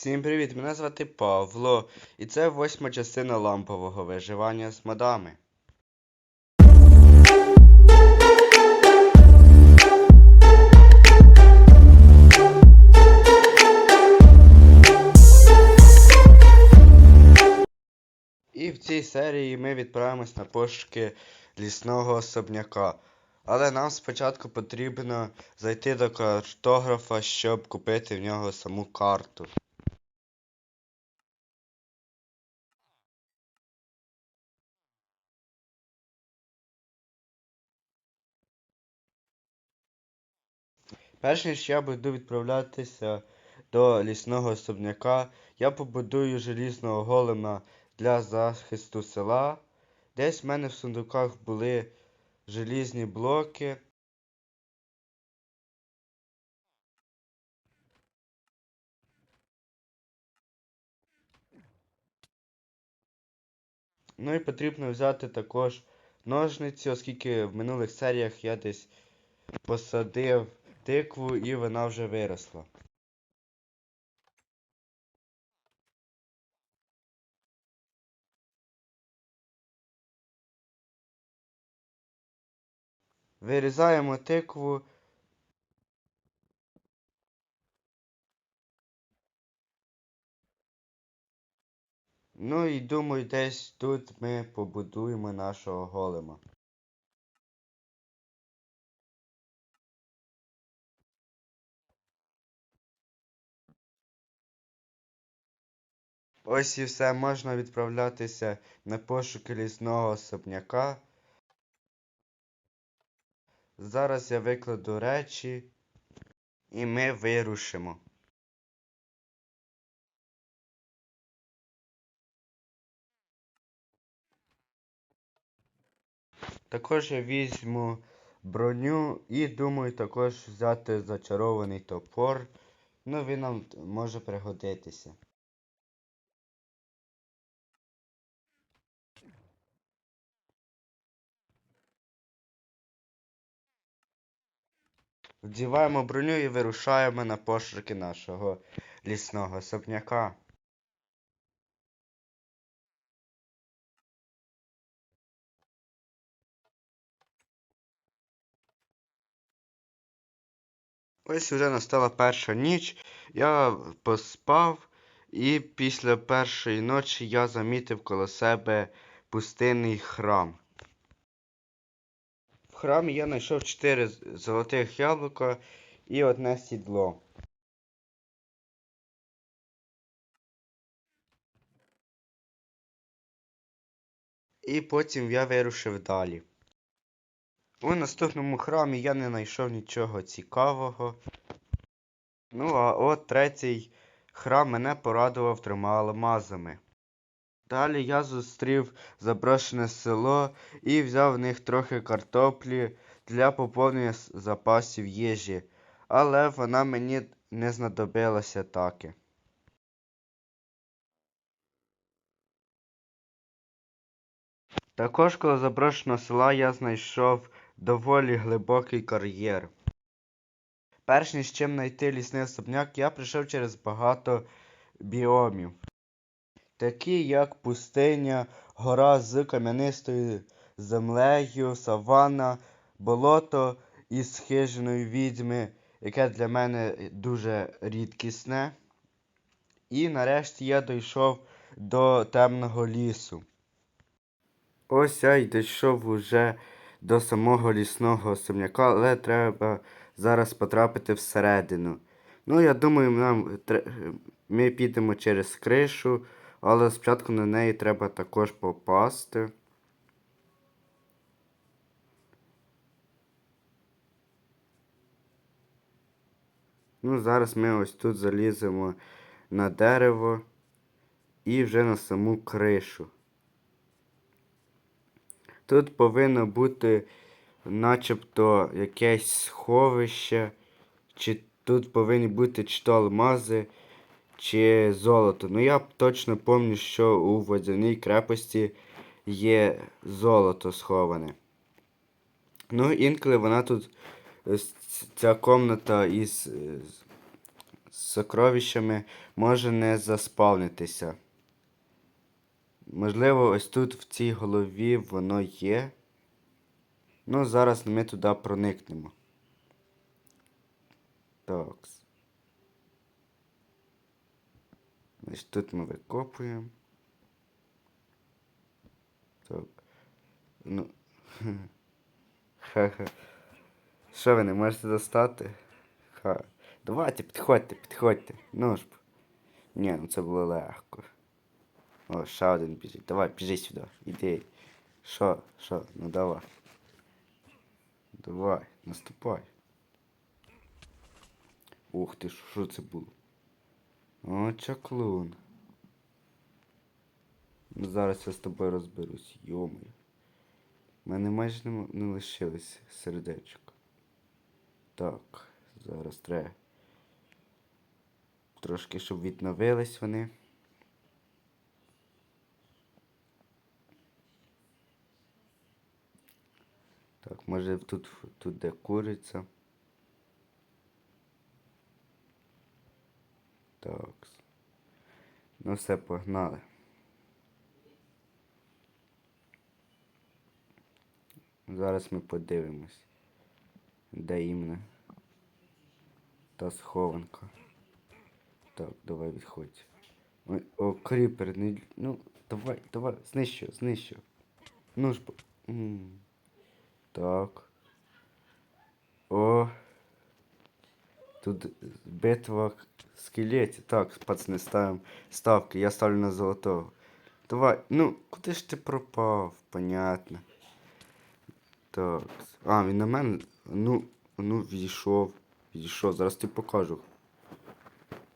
Всім привіт! Мене звати Павло, і це восьма частина лампового виживання з модами. І в цій серії ми відправимось на пошуки лісного особняка. Але нам спочатку потрібно зайти до картографа, щоб купити в нього саму карту. Перш ніж я буду відправлятися до лісного особняка, я побудую желізного голема для захисту села. Десь в мене в сундуках були желізні блоки. Ну і потрібно взяти також ножниці, оскільки в минулих серіях я десь посадив тикву і вона вже виросла. Вирізаємо тикву. Ну і думаю, десь тут ми побудуємо нашого голема. Ось і все, можна відправлятися на пошуки лісного особняка. Зараз я викладу речі і ми вирушимо. Також я візьму броню і думаю також взяти зачарований топор. Ну, він нам може пригодитися. Вдіваємо броню і вирушаємо на пошуки нашого лісного особняка. Ось уже настала перша ніч. Я поспав, і після першої ночі я замітив коло себе пустинний храм. Храмі я знайшов 4 золотих яблука і одне сідло. І потім я вирушив далі. У наступному храмі я не знайшов нічого цікавого. Ну, а от третій храм мене порадував трьома алмазами. Далі я зустрів заброшене село і взяв в них трохи картоплі для поповнення запасів їжі, але вона мені не знадобилася таки. Також коло заброшеного села я знайшов доволі глибокий кар'єр. Перш ніж чим знайти лісний особняк, я прийшов через багато біомів, такі як пустиня, гора з кам'янистою землею, саванна, болото із хижиної відьми, яке для мене дуже рідкісне. І нарешті я дійшов до темного лісу. Ось я й дійшов уже до самого лісного особняка, але треба зараз потрапити всередину. Ну, я думаю, нам ми підемо через кришу, але спочатку на неї треба також попасти. Ну, зараз ми ось тут заліземо на дерево і вже на саму кришу. Тут повинно бути начебто якесь сховище, чи тут повинні бути чи то алмази, чи золото. Ну я точно пам'ятаю, що у водяній крепості є золото сховане. Ну, інколи вона тут, ось ця комната із е, сокровищами може не заспавнитися. Можливо, ось тут в цій голові воно є. Ну, зараз ми туди проникнемо. Так. Значить, тут ми викопуємо. Так. Ну. Ха-ха. Що ви не можете достати? Ха. Давайте, підходьте, підходьте. Ну ж. Ні, ну це було легко. О, ще один біжить. Давай, біжи сюди. Іди. Що? Що? Ну давай. Давай, наступай. Ух ти, що це було? О, чаклун. Ну зараз я з тобою розберусь, йомою. У мене майже не, не лишилось сердечок. Так, зараз треба. Трошки, щоб відновились вони. Так, може тут, тут де куриця. Так. Ну все, погнали. Зараз ми подивимось, де іменно та схованка. Так, давай відходь. Ой, о, кріпер, не... Ну, давай, давай, знищу, знищу. Ну ж. М. Так. О. Тут битва скелетів. Так, пацани, ставимо ставки. Я ставлю на золотого. Давай, ну, куди ж ти пропав? Понятно. Так. А, він на мене. Ну, ну, відійшов. Відійшов. Зараз ти покажу.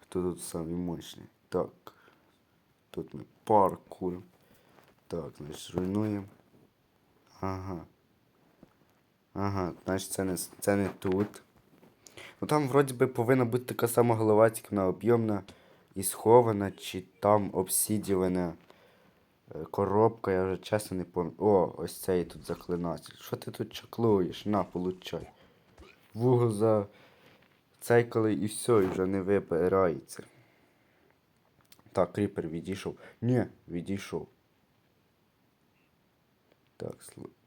Хто тут самий мощний. Так. Тут ми паркур. Так, значить, руйнуємо. Ага. Ага, значить це не, це не тут. Ну там вроді би повинна бути така сама голова, тільки вона об'ємна і схована, чи там обсідівана е, коробка, я вже чесно не пам'ятаю. О, ось цей тут заклинатель. Що ти тут чаклуєш? На, получай. Вугол за цей коли і все, і вже не вибирається. Так, кріпер відійшов. Ні, відійшов. Так,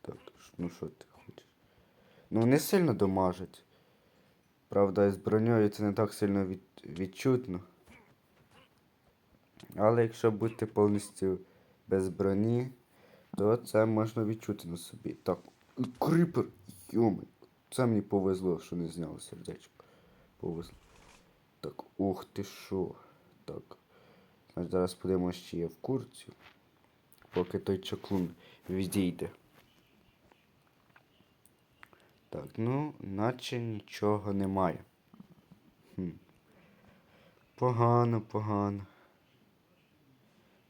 так, ну що ти хочеш? Ну, не сильно дамажить. Правда, з броньою це не так сильно від... відчутно. Але якщо бути повністю без броні, то це можна відчути на собі. Так, кріпер, йоми. Це мені повезло, що не зняло сердечко. Повезло. Так, ух ти що. Так. Зараз подивимося, чи є в курці. Поки той чаклун відійде. Так, ну, наче нічого немає. Хм. Погано, погано.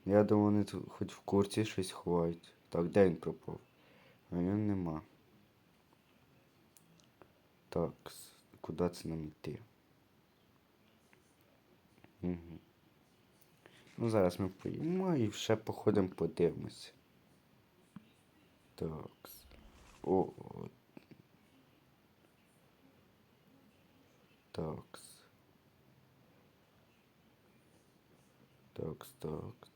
Я думаю, вони тут хоч в курці щось ховають. Так, де він пропав? А його нема. Так, куди це нам йти? Угу. Ну, зараз ми поїмо і ще походимо подивимося. Так. О, Так. Так, так.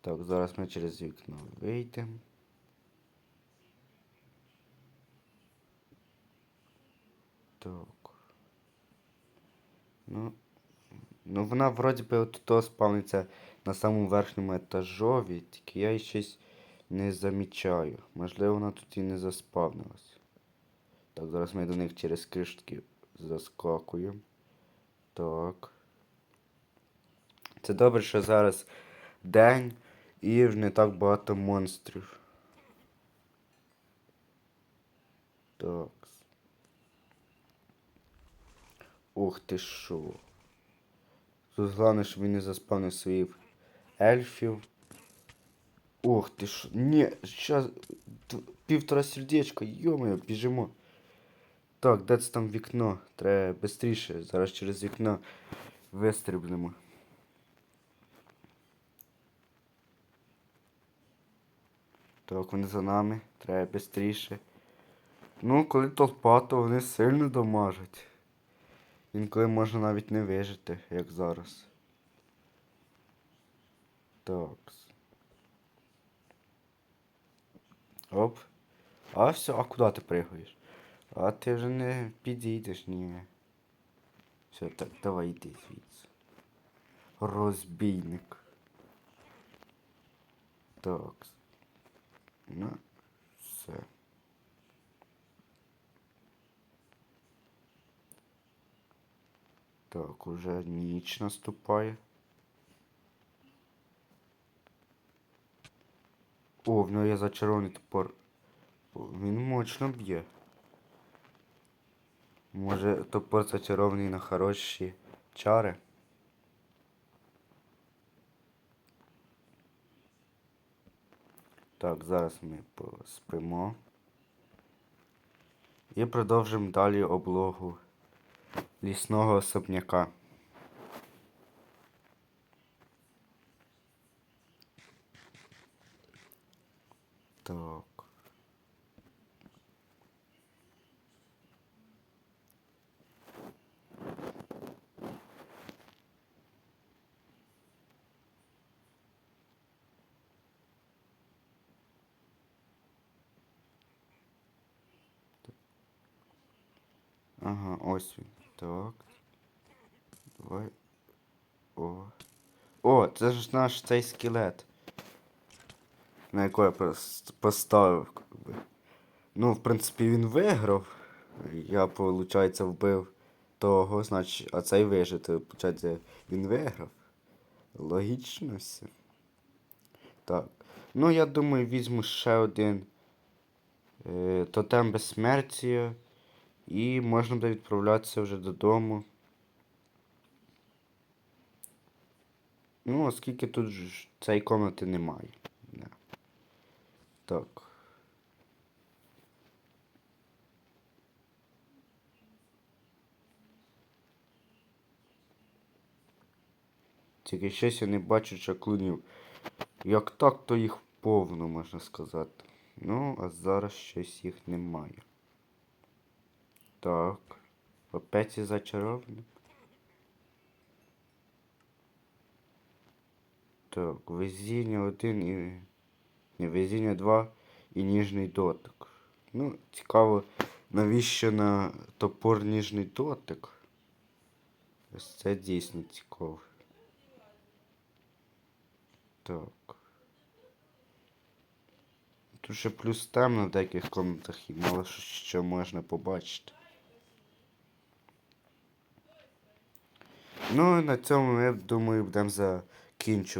Так, зараз ми через вікно вийдемо. Так. Ну. Ну, вона вроді би от то спавниться на самому верхньому етажові, тільки я її щось не замічаю. Можливо, вона тут і не заспавнилась. Так, зараз ми до них через кришки заскакуємо. Так. Це добре, що зараз день і не так багато монстрів. Так. Ух ти що. Тут головне, щоб він не заспавнив своїх ельфів. Ух ти що. Ні, щас. Півтора сердечка, йомаю, біжимо. Так, де це там вікно? Треба швидше. Зараз через вікно вистрибнемо. Так, вони за нами. Треба швидше. Ну, коли толпа, то вони сильно дамажать. Інколи можна навіть не вижити, як зараз. Так. Оп. А все, а куди ти пригаєш? А ти вже не підійдеш, ні. Все, так, давай йди звідси. Розбійник. Так. Ну, все. Так, уже ніч наступає. О, в нього є зачарований топор. Він мощно б'є. Може топор зачарований на хороші чари. Так, зараз ми поспимо. І продовжимо далі облогу лісного особняка. Так. Ага, ось він. Так. Давай. О. О, це ж наш цей скелет. На якого я поставив. как би. Ну, в принципі, він виграв. Я, виходить, вбив того, значить, а цей вижити, виходить, він виграв. Логічно все. Так. Ну, я думаю, візьму ще один е, тотем безсмертія. І можна буде відправлятися вже додому. Ну, оскільки тут ж цієї комнати немає. Да. Так. Тільки щось я не бачу чаклунів. Як так, то їх повно, можна сказати. Ну, а зараз щось їх немає. Так. Опять і зачарований. Так, везіння один і. Не, везіння два і ніжний дотик. Ну, цікаво, навіщо на топор ніжний дотик? Ось це дійсно цікаво. Так. Тут ще плюс темно в деяких комнатах і мало що можна побачити. Ну, на цьому ми, думаю, будемо закінчувати.